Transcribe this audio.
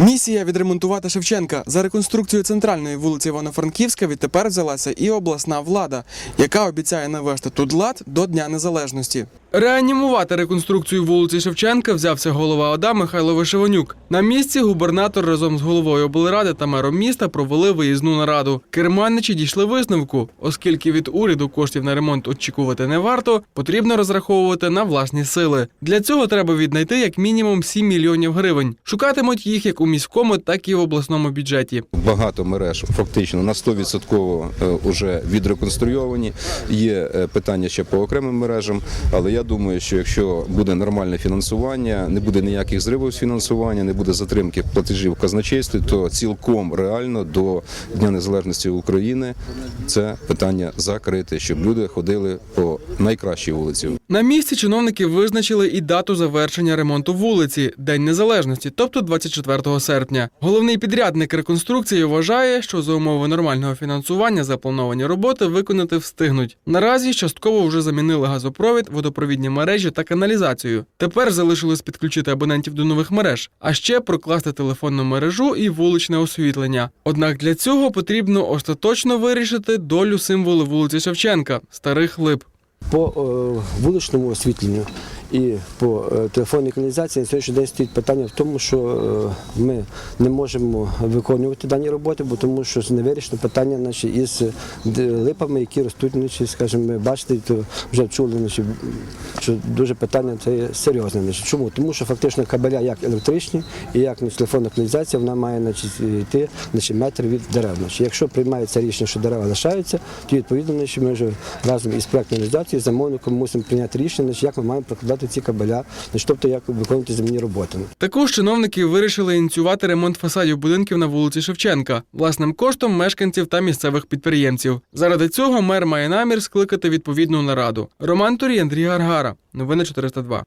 Місія відремонтувати Шевченка за реконструкцію центральної вулиці Івано-Франківська відтепер взялася і обласна влада, яка обіцяє навести тут лад до Дня Незалежності. Реанімувати реконструкцію вулиці Шевченка взявся голова ОДА Михайло Вишиванюк. На місці губернатор разом з головою облради та мером міста провели виїзну нараду. Керманичі дійшли висновку, оскільки від уряду коштів на ремонт очікувати не варто, потрібно розраховувати на власні сили. Для цього треба віднайти як мінімум 7 мільйонів гривень. Шукатимуть їх як у міському, так і в обласному бюджеті. Багато мереж фактично на 100% вже відреконструйовані. Є е, питання ще по окремим мережам, але я думаю, що якщо буде нормальне фінансування, не буде ніяких зривів з фінансування, не буде затримки платежів в казначействі, то цілком реально до Дня Незалежності України це питання закрити, щоб люди ходили по найкращій вулиці. На місці чиновники визначили і дату завершення ремонту вулиці День Незалежності, тобто 24 серпня. Головний підрядник реконструкції вважає, що за умови нормального фінансування заплановані роботи виконати встигнуть. Наразі частково вже замінили газопровід, водопровідні мережі та каналізацію. Тепер залишилось підключити абонентів до нових мереж, а ще прокласти телефонну мережу і вуличне освітлення. Однак для цього потрібно остаточно вирішити долю символу вулиці Шевченка старих лип. По е, вуличному освітленню і по е, телефонній каналізації на сьогоднішній день стоїть питання в тому, що е, ми не можемо виконувати дані роботи, бо тому що не вирішено питання наші із е, липами, які ростуть, значить, скажімо, ми бачите, то вже чули, значить, що дуже питання це серйозне. Значить. Чому? Тому що фактично кабеля як електричні і як значить, телефонна каналізація, вона має значить, йти значить, метр від дерев. Значить. Якщо приймається рішення, що дерева лишаються, то відповідно значить, ми вже разом із проектною організацією, замовником мусимо прийняти рішення, значить, як ми маємо прокладати ці кабеля, тобто як виконувати земні роботи. Також чиновники вирішили ініціювати ремонт фасадів будинків на вулиці Шевченка власним коштом мешканців та місцевих підприємців. Заради цього мер має намір скликати відповідну нараду. Роман Турій, Андрій Гаргара. Новини 402.